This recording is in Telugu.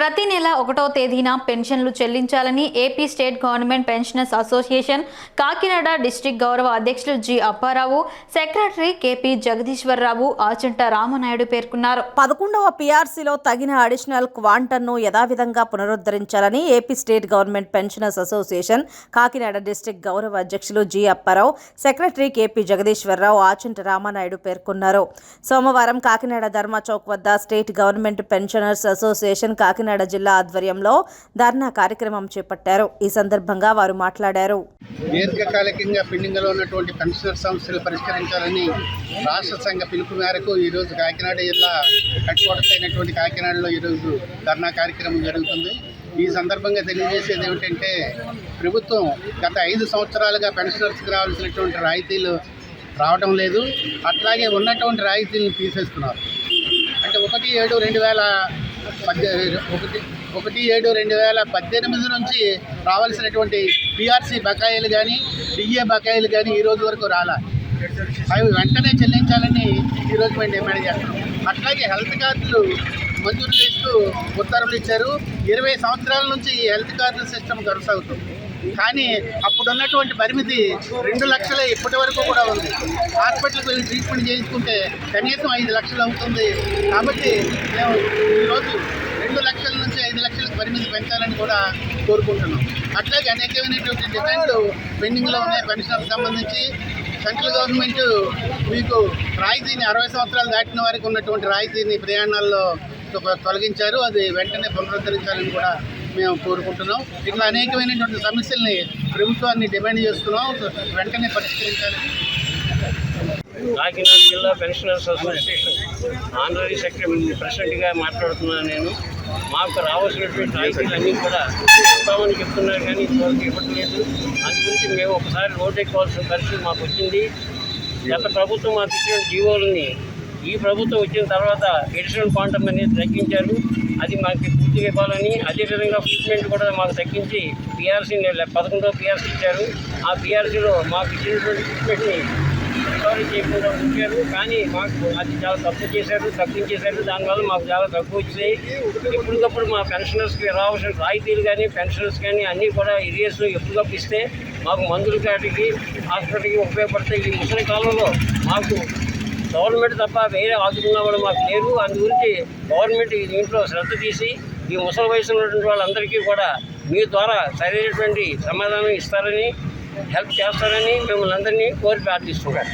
ప్రతి నెల ఒకటో తేదీన పెన్షన్లు చెల్లించాలని AP state government pensioners association Kakinada district గౌరవ అధ్యక్షులు G Apparao secretary KP Jagadeeswararao Achanta Ramanaidu పేర్కొన్నారు. పదకొండవ పీఆర్సీలో తగిన అడిషనల్ క్వాంటన్ను యథావిధంగా పునరుద్ధరించాలని AP state government pensioners association Kakinada district గౌరవ అధ్యక్షులు G Apparao secretary KP Jagadeeswararao Achanta Ramanaidu పేర్కొన్నారు. సోమవారం కాకినాడ ధర్మా చౌక్ వద్ద state government pensioners association Kakinada Kakinada జిల్లా ఆధ్వర్యంలో ధర్నా కార్యక్రమం చేపట్టారు. ఈ సందర్భంగా వారు మాట్లాడారు. దీర్ఘకాలికంగా పెండింగ్లో ఉన్నటువంటి పెన్షనర్ సమస్యలు పరిష్కరించాలని రాష్ట్ర సంఘ పిలుపు మేరకు ఈరోజు కాకినాడ జిల్లా హెడ్ క్వార్టర్స్ అయినటువంటి కాకినాడలో ఈరోజు ధర్నా కార్యక్రమం జరుగుతుంది. ఈ సందర్భంగా తెలియజేసేది ఏమిటంటే ప్రభుత్వం గత ఐదు సంవత్సరాలుగా పెన్షనర్స్కి రావాల్సినటువంటి రాయితీలు రావడం లేదు. అట్లాగే ఉన్నటువంటి రాయితీలను తీసేస్తున్నారు. అంటే ఒకటి ఏడు రెండు వేల పద్దెనిమిది ఒకటి ఒకటి ఏడు రెండు వేల పద్దెనిమిది నుంచి రావాల్సినటువంటి పిఆర్సీ బకాయిలు కానీ డిఏ బకాయిలు కానీ ఈ రోజు వరకు రాలా. అవి వెంటనే చెల్లించాలని ఈరోజు మేము డిమాండ్ చేస్తున్నాం. అట్లాగే హెల్త్ కార్డులు మంజూరు చేస్తూ ఉత్తర్వులు ఇచ్చారు. ఇరవై సంవత్సరాల నుంచి ఈ హెల్త్ కార్డుల సిస్టమ్ కొనసాగుతుంది. కానీ అప్పుడున్నటువంటి పరిమితి రెండు లక్షలే ఇప్పటి వరకు కూడా ఉంది. హాస్పిటల్కి వెళ్ళి ట్రీట్మెంట్ చేయించుకుంటే కనీసం ఐదు లక్షలు అవుతుంది. కాబట్టి మేము ఈరోజు రెండు లక్షల నుంచి ఐదు లక్షలకు పరిమితి పెంచాలని కూడా కోరుకుంటున్నాం. అట్లాగే అనేకమైనటువంటి డిమాండ్లు పెండింగ్లో ఉన్నాయి. పెన్షన్కి సంబంధించి సెంట్రల్ గవర్నమెంట్ మీకు రాయితీని అరవై సంవత్సరాలు దాటిన వారికి ఉన్నటువంటి రాయితీని ప్రయాణాల్లో తొలగించారు. అది వెంటనే పునరుద్ధరించాలని కూడా మేము కోరుకుంటున్నాం. ఇట్లా అనేకమైనటువంటి సమస్యల్ని ప్రభుత్వాన్ని డిమాండ్ చేస్తున్నాం. వెంటనే పరిష్కరించాలని కాకినాడ జిల్లా పెన్షనర్స్ అసోసియేషన్ ఆనరీ సెక్రటరీ ప్రెసిడెంట్గా మాట్లాడుతున్నాను నేను. మాకు రావాల్సినటువంటి రాయితీలు అన్నీ కూడా ఇస్తామని చెప్తున్నారు కానీ ఇంతవరకు ఇవ్వట్లేదు అందు గురించి మేము ఒకసారి రోడ్ ఎక్కాల్సిన పరిస్థితి మాకు వచ్చింది. గత ప్రభుత్వం మాకు ఇచ్చిన జీవోలని ఈ ప్రభుత్వం వచ్చిన తర్వాత ఎడిషనల్ క్వాంటమ్ అనేది తగ్గించారు. అది మాకు పూర్తిగా ఇవ్వాలని అదేవిధంగా ట్రీట్మెంట్ కూడా మాకు తగ్గించి పిఆర్సీ పదకొండో పిఆర్సీ ఇచ్చారు. ఆ పిఆర్సీలో మాకు ఇచ్చినటువంటి ట్రీట్మెంట్ని రికవరీ చేయకుండా ఉంచారు. కానీ మాకు అది చాలా తప్పు చేశారు తగ్గించేశారు. దానివల్ల మాకు చాలా తక్కువ వచ్చాయి ఎప్పటికప్పుడు మా పెన్షనర్స్కి రావాల్సిన రాయితీలు కానీ పెన్షనర్స్ కానీ అన్నీ కూడా ఏరియాస్లో ఎప్పటికప్పుడు ఇస్తే మాకు మందులు కాటికి హాస్పిటల్కి ఉపయోగపడతాయి. ఈ ముసలి కాలంలో మాకు గవర్నమెంట్ తప్ప వేరే ఆదుకున్న వాళ్ళు మాకు లేరు. అందు గురించి గవర్నమెంట్ దీంట్లో శ్రద్ధ తీసి ఈ ముసలి వయసు ఉన్నటువంటి వాళ్ళందరికీ కూడా మీ ద్వారా సరైనటువంటి సమాధానం ఇస్తారని హెల్ప్ చేస్తారని మిమ్మల్ని అందరినీ కోరి ప్రార్థిస్తున్నాను.